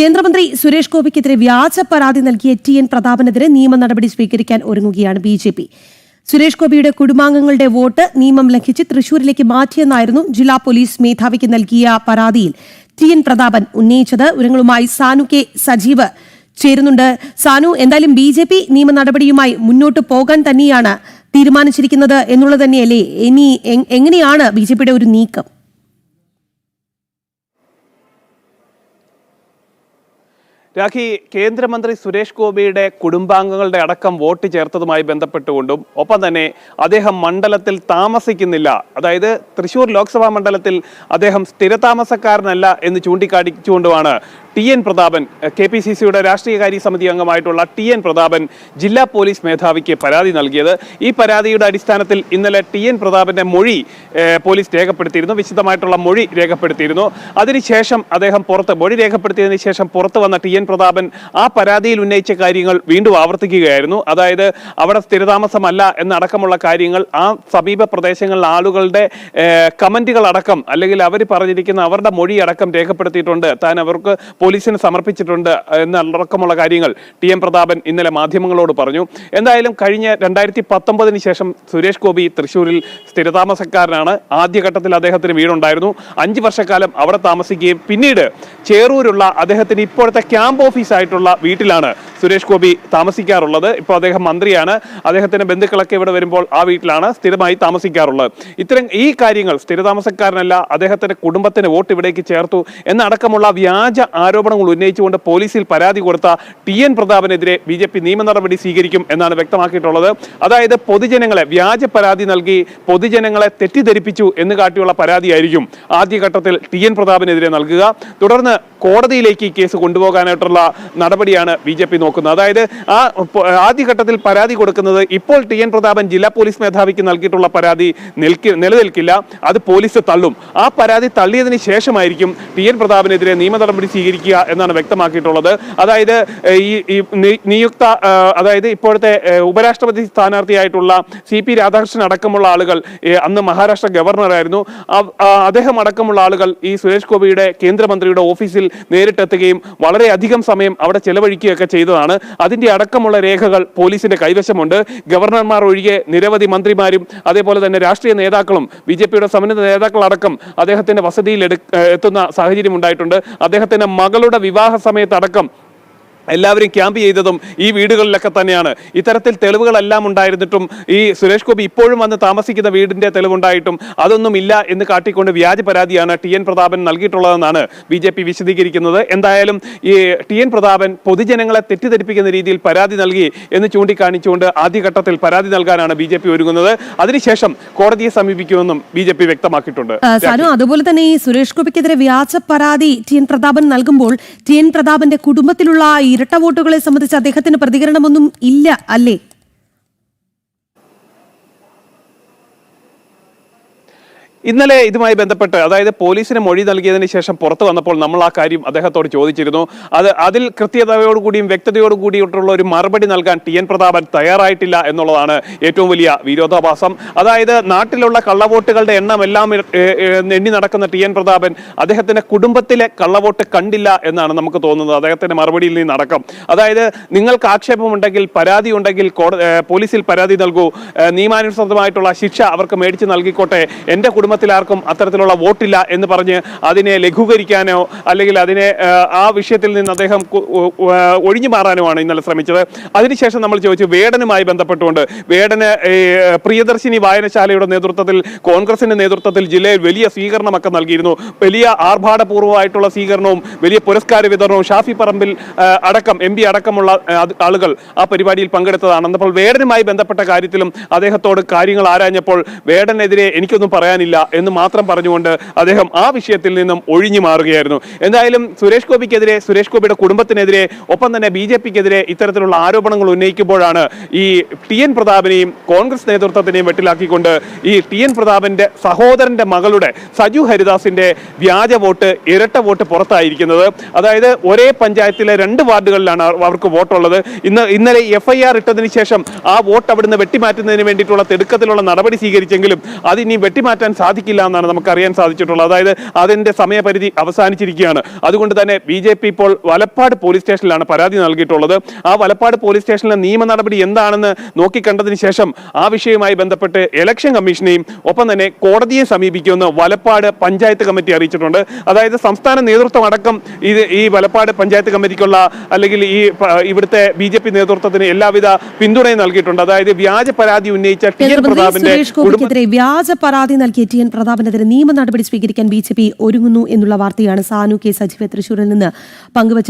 കേന്ദ്രമന്ത്രി സുരേഷ് ഗോപിക്കെതിരെ വ്യാജ പരാതി നൽകിയ ടി എൻ പ്രതാപനെതിരെ നിയമ നടപടി സ്വീകരിക്കാൻ ഒരുങ്ങുകയാണ് ബി ജെ പി. സുരേഷ് ഗോപിയുടെ കുടുംബാംഗങ്ങളുടെ വോട്ട് നിയമം ലംഘിച്ച് തൃശൂരിലേക്ക് മാറ്റിയെന്നായിരുന്നു ജില്ലാ പോലീസ് മേധാവിക്ക് നൽകിയ പരാതിയിൽ. ടി എൻ പ്രതാപൻ ഉന്നയിച്ചത് വിവരങ്ങളുമായി സാനു കെ സജീവ് ചേരുന്നുണ്ട്. സാനു എന്തായാലും ബി ജെ പി നിയമ നടപടിയുമായി മുന്നോട്ട് പോകാൻ തന്നെയാണ് തീരുമാനിച്ചിരിക്കുന്നത് എന്നുള്ളത് തന്നെയല്ലേ? ഇനി എങ്ങനെയാണ് ബി ജെ പിയുടെ ഒരു നീക്കം? രാഖി കേന്ദ്രമന്ത്രി സുരേഷ് ഗോപിയുടെ കുടുംബാംഗങ്ങളുടെ അടക്കം വോട്ട് ചേർത്തതുമായി ബന്ധപ്പെട്ടുകൊണ്ടും ഒപ്പം തന്നെ അദ്ദേഹം മണ്ഡലത്തിൽ താമസിക്കുന്നില്ല. അതായത് തൃശൂർ ലോക്സഭാ മണ്ഡലത്തിൽ അദ്ദേഹം സ്ഥിരതാമസക്കാരനല്ല എന്ന് ചൂണ്ടിക്കാണിച്ചുകൊണ്ടുമാണ് T N Prathapan K P C സിയുടെ രാഷ്ട്രീയകാര്യ സമിതി അംഗമായിട്ടുള്ള ടി എൻ പ്രതാപൻ ജില്ലാ പോലീസ് മേധാവിക്ക് പരാതി നൽകിയത്. ഈ പരാതിയുടെ അടിസ്ഥാനത്തിൽ ഇന്നലെ ടി എൻ പ്രതാപന്റെ മൊഴി പോലീസ് രേഖപ്പെടുത്തിയിരുന്നു. വിശദമായിട്ടുള്ള മൊഴി രേഖപ്പെടുത്തിയിരുന്നു. അതിനുശേഷം അദ്ദേഹം പുറത്ത് മൊഴി രേഖപ്പെടുത്തിയതിനു ശേഷം പുറത്ത് വന്ന ടി എൻ പ്രതാപൻ ആ പരാതിയിൽ ഉന്നയിച്ച കാര്യങ്ങൾ വീണ്ടും ആവർത്തിക്കുകയായിരുന്നു. അതായത് അവിടെ സ്ഥിരതാമസമല്ല എന്നടക്കമുള്ള കാര്യങ്ങൾ ആ സമീപ പ്രദേശങ്ങളിലെ ആളുകളുടെ കമന്റുകളടക്കം അല്ലെങ്കിൽ അവർ പറഞ്ഞിരിക്കുന്ന അവരുടെ മൊഴി അടക്കം രേഖപ്പെടുത്തിയിട്ടുണ്ട്. താൻ അവർക്ക് പോലീസിന് സമർപ്പിച്ചിട്ടുണ്ട് എന്നടക്കമുള്ള കാര്യങ്ങൾ ടി എം പ്രതാപൻ ഇന്നലെ മാധ്യമങ്ങളോട് പറഞ്ഞു. എന്തായാലും കഴിഞ്ഞ രണ്ടായിരത്തി പത്തൊമ്പതിന് ശേഷം സുരേഷ് ഗോപി തൃശ്ശൂരിൽ സ്ഥിരതാമസക്കാരനാണ്. ആദ്യഘട്ടത്തിൽ അദ്ദേഹത്തിന് വീടുണ്ടായിരുന്നു. അഞ്ച് വർഷക്കാലം അവിടെ താമസിക്കുകയും പിന്നീട് ചേറൂരുള്ള അദ്ദേഹത്തിന് ഇപ്പോഴത്തെ ക്യാമ്പ് ഓഫീസായിട്ടുള്ള വീട്ടിലാണ് സുരേഷ് ഗോപി താമസിക്കാറുള്ളത്. ഇപ്പോൾ അദ്ദേഹം മന്ത്രിയാണ്. അദ്ദേഹത്തിന്റെ ബന്ധുക്കളൊക്കെ ഇവിടെ വരുമ്പോൾ ആ വീട്ടിലാണ് സ്ഥിരമായി താമസിക്കാറുള്ളത്. ഇത്തരം ഈ കാര്യങ്ങൾ സ്ഥിരതാമസക്കാരനല്ല അദ്ദേഹത്തിന്റെ കുടുംബത്തിന് വോട്ട് ഇവിടേക്ക് ചേർത്തു എന്നടക്കമുള്ള വ്യാജ ആരോപണങ്ങൾ ഉന്നയിച്ചുകൊണ്ട് പോലീസിൽ പരാതി കൊടുത്ത ടി എൻ പ്രതാപനെതിരെ ബി ജെ പി നിയമ നടപടി സ്വീകരിക്കും എന്നാണ് വ്യക്തമാക്കിയിട്ടുള്ളത്. അതായത് പൊതുജനങ്ങളെ വ്യാജ പരാതി നൽകി പൊതുജനങ്ങളെ തെറ്റിദ്ധരിപ്പിച്ചു എന്ന് കാട്ടിയുള്ള പരാതിയായിരിക്കും ആദ്യഘട്ടത്തിൽ ടി എൻ പ്രതാപനെതിരെ നൽകുക. തുടർന്ന് കോടതിയിലേക്ക് ഈ കേസ് കൊണ്ടുപോകാനായിട്ടുള്ള നടപടിയാണ് ബി ജെ പി നോക്കുന്നത്. അതായത് ആ ആദ്യഘട്ടത്തിൽ പരാതി കൊടുക്കുന്നത് ഇപ്പോൾ ടി എൻ പ്രതാപൻ ജില്ലാ പോലീസ് മേധാവിക്ക് നൽകിയിട്ടുള്ള പരാതി നിൽക്കി നിലനിൽക്കില്ല. അത് പോലീസ് തള്ളും. ആ പരാതി തള്ളിയതിന് ശേഷമായിരിക്കും ടി എൻ പ്രതാപനെതിരെ നിയമ നടപടി സ്വീകരിക്കുക എന്നാണ് വ്യക്തമാക്കിയിട്ടുള്ളത്. അതായത് ഈ നിയുക്ത അതായത് ഇപ്പോഴത്തെ ഉപരാഷ്ട്രപതി സ്ഥാനാർത്ഥിയായിട്ടുള്ള സി പി രാധാകൃഷ്ണൻ അടക്കമുള്ള ആളുകൾ അന്ന് മഹാരാഷ്ട്ര ഗവർണറായിരുന്നു. അദ്ദേഹം അടക്കമുള്ള ആളുകൾ ഈ സുരേഷ് ഗോപിയുടെ കേന്ദ്രമന്ത്രിയുടെ ഓഫീസിൽ നേരിട്ടെത്തുകയും വളരെയധികം സമയം അവിടെ ചെലവഴിക്കുകയൊക്കെ ചെയ്തതാണ്. അതിന്റെ അടക്കമുള്ള രേഖകൾ പോലീസിന്റെ കൈവശമുണ്ട്. ഗവർണർമാർ ഒഴികെ നിരവധി മന്ത്രിമാരും അതേപോലെ തന്നെ രാഷ്ട്രീയ നേതാക്കളും ബി ജെ പിയുടെ സമന്വിത നേതാക്കളടക്കം അദ്ദേഹത്തിന്റെ വസതിയിൽ എത്തുന്ന സാഹചര്യം ഉണ്ടായിട്ടുണ്ട്. അദ്ദേഹത്തിന്റെ മകളുടെ വിവാഹ സമയത്തടക്കം എല്ലാവരും ക്യാമ്പ് ചെയ്തതും ഈ വീടുകളിലൊക്കെ തന്നെയാണ്. ഇത്തരത്തിൽ തെളിവുകളെല്ലാം ഉണ്ടായിരുന്നിട്ടും ഈ സുരേഷ് ഗോപി ഇപ്പോഴും വന്ന് താമസിക്കുന്ന വീടിന്റെ തെളിവുണ്ടായിട്ടും അതൊന്നും ഇല്ല എന്ന് കാട്ടിക്കൊണ്ട് വ്യാജ പരാതിയാണ് ടി എൻ പ്രതാപൻ നൽകിയിട്ടുള്ളതെന്നാണ് ബി ജെ പി വിശദീകരിക്കുന്നത്. എന്തായാലും ഈ ടി എൻ പ്രതാപൻ പൊതുജനങ്ങളെ തെറ്റിദ്ധരിപ്പിക്കുന്ന രീതിയിൽ പരാതി നൽകി എന്ന് ചൂണ്ടിക്കാണിച്ചുകൊണ്ട് ആദ്യഘട്ടത്തിൽ പരാതി നൽകാനാണ് ബി ജെ പി ഒരുങ്ങുന്നത്. അതിനുശേഷം കോടതിയെ സമീപിക്കുമെന്നും ബി ജെ പി വ്യക്തമാക്കിയിട്ടുണ്ട്. അതുപോലെ തന്നെ ഈ സുരേഷ് ഗോപിക്കെതിരെ വ്യാജ പരാതി ടി എൻ പ്രതാപൻ നൽകുമ്പോൾ ടി എൻ പ്രതാപന്റെ കുടുംബത്തിലുള്ള ആ ഇരട്ട വോട്ടുകളെ സംബന്ധിച്ച് അദ്ദേഹത്തിന് പ്രതികരണമൊന്നും ഇല്ല അല്ലേ? ഇന്നലെ ഇതുമായി ബന്ധപ്പെട്ട് അതായത് പോലീസിന് മൊഴി നൽകിയതിന് ശേഷം പുറത്തു വന്നപ്പോൾ നമ്മൾ ആ കാര്യം അദ്ദേഹത്തോട് ചോദിച്ചിരുന്നു. അത് അതിൽ കൃത്യതയോടുകൂടിയും വ്യക്തതയോടുകൂടിയിട്ടുള്ള ഒരു മറുപടി നൽകാൻ ടി എൻ പ്രതാപൻ തയ്യാറായിട്ടില്ല എന്നുള്ളതാണ് ഏറ്റവും വലിയ വിരോധാഭാസം. അതായത് നാട്ടിലുള്ള കള്ളവോട്ടുകളുടെ എണ്ണം എല്ലാം എണ്ണി നടക്കുന്ന ടി എൻ പ്രതാപൻ അദ്ദേഹത്തിന്റെ കുടുംബത്തിലെ കള്ളവോട്ട് കണ്ടില്ല എന്നാണ് നമുക്ക് തോന്നുന്നത്. അദ്ദേഹത്തിന്റെ മറുപടിയിൽ നിന്ന് നിന്നടക്കം. അതായത് നിങ്ങൾക്ക് ആക്ഷേപമുണ്ടെങ്കിൽ പരാതി ഉണ്ടെങ്കിൽ പോലീസിൽ പരാതി നൽകൂ. നിയമാനുസൃതമായിട്ടുള്ള ശിക്ഷ അവർക്ക് മേടിച്ച് നൽകിക്കോട്ടെ. എന്റെ കുടുംബത്തിൽ ആർക്കും അത്തരത്തിലുള്ള വോട്ടില്ല എന്ന് പറഞ്ഞ് അതിനെ ലഘൂകരിക്കാനോ അല്ലെങ്കിൽ അതിനെ ആ വിഷയത്തിൽ നിന്ന് അദ്ദേഹം ഒഴിഞ്ഞു മാറാനോ ആണ് ഇന്നലെ ശ്രമിച്ചത്. അതിനുശേഷം നമ്മൾ ചോദിച്ചു വേടനുമായി ബന്ധപ്പെട്ടുകൊണ്ട് വേടന് പ്രിയദർശിനി വായനശാലയുടെ നേതൃത്വത്തിൽ കോൺഗ്രസിന്റെ നേതൃത്വത്തിൽ ജില്ലയിൽ വലിയ സ്വീകരണമൊക്കെ നൽകിയിരുന്നു. വലിയ ആർഭാടപൂർവമായിട്ടുള്ള സ്വീകരണവും വലിയ പുരസ്കാര വിതരണവും ഷാഫി പറമ്പിൽ അടക്കം എം പി അടക്കമുള്ള ആളുകൾ ആ പരിപാടിയിൽ പങ്കെടുത്തതാണ് അപ്പോൾ വേടനുമായി ബന്ധപ്പെട്ട കാര്യത്തിലും അദ്ദേഹത്തോട് കാര്യങ്ങൾ ആരാഞ്ഞപ്പോൾ വേടനെതിരെ എനിക്കൊന്നും പറയാനില്ല. എന്ന് മാത്രം പറഞ്ഞുകൊണ്ട് അദ്ദേഹം ആ വിഷയത്തിൽ നിന്നും ഒഴിഞ്ഞു മാറുകയായിരുന്നു. എന്തായാലും സുരേഷ് ഗോപിക്കെതിരെ സുരേഷ് ഗോപിയുടെ കുടുംബത്തിനെതിരെ ഒപ്പം തന്നെ ബി ജെ പിക്കെതിരെ ഇത്തരത്തിലുള്ള ആരോപണങ്ങൾ ഉന്നയിക്കുമ്പോഴാണ് ഈ ടി എൻ പ്രതാപിനെയും കോൺഗ്രസ് നേതൃത്വത്തിനെയും വെട്ടിലാക്കിക്കൊണ്ട് ഈ ടി എൻ പ്രതാപന്റെ സഹോദരന്റെ മകളുടെ സജു ഹരിദാസിന്റെ വ്യാജ വോട്ട് ഇരട്ട വോട്ട് പുറത്തായിരിക്കുന്നത്. അതായത് ഒരേ പഞ്ചായത്തിലെ രണ്ട് വാർഡുകളിലാണ് അവർ- അവർക്ക് വോട്ടുള്ളത്. ഇന്ന് ഇന്നലെ എഫ് ഐ ആർ ഇട്ടതിന് ശേഷം ആ വോട്ട് അവിടുന്ന് വെട്ടിമാറ്റുന്നതിന് വേണ്ടിയിട്ടുള്ള തിടുക്കത്തിലുള്ള നടപടി സ്വീകരിച്ചെങ്കിലും അത് ഇനി വെട്ടിമാറ്റാൻ സാധിക്കും സാധിക്കില്ല എന്നാണ് നമുക്കറിയാൻ സാധിച്ചിട്ടുള്ളത്. അതായത് അതിന്റെ സമയപരിധി അവസാനിച്ചിരിക്കുകയാണ്. അതുകൊണ്ട് തന്നെ ബി ജെ പി ഇപ്പോൾ വലപ്പാട് പോലീസ് സ്റ്റേഷനിലാണ് പരാതി നൽകിയിട്ടുള്ളത്. ആ വലപ്പാട് പോലീസ് സ്റ്റേഷനിലെ നിയമ നടപടി എന്താണെന്ന് നോക്കിക്കണ്ടതിന് ശേഷം ആ വിഷയവുമായി ബന്ധപ്പെട്ട് ഇലക്ഷൻ കമ്മീഷനെയും ഒപ്പം തന്നെ കോടതിയെ സമീപിക്കുമെന്ന് വലപ്പാട് പഞ്ചായത്ത് കമ്മിറ്റി അറിയിച്ചിട്ടുണ്ട്. അതായത് സംസ്ഥാന നേതൃത്വം അടക്കം ഇത് ഈ വലപ്പാട് പഞ്ചായത്ത് കമ്മിറ്റിക്കുള്ള അല്ലെങ്കിൽ ഈ ഇവിടുത്തെ ബി ജെ പി നേതൃത്വത്തിന് എല്ലാവിധ പിന്തുണയും നൽകിയിട്ടുണ്ട്. അതായത് വ്യാജ പരാതി ഉന്നയിച്ച ടി എൻ പ്രതാപിന്റെ വ്യാജ പരാതി നൽകിയ ടി എൻ പ്രതാപനെതിരെ നിയമ നടപടി സ്വീകരിക്കാൻ ബി ജെ പി ഒരുങ്ങുന്നു എന്നുള്ള വാർത്തയാണ് സാനു കെ സജീവ തൃശൂരിൽ നിന്ന് പങ്കുവച്ചത്.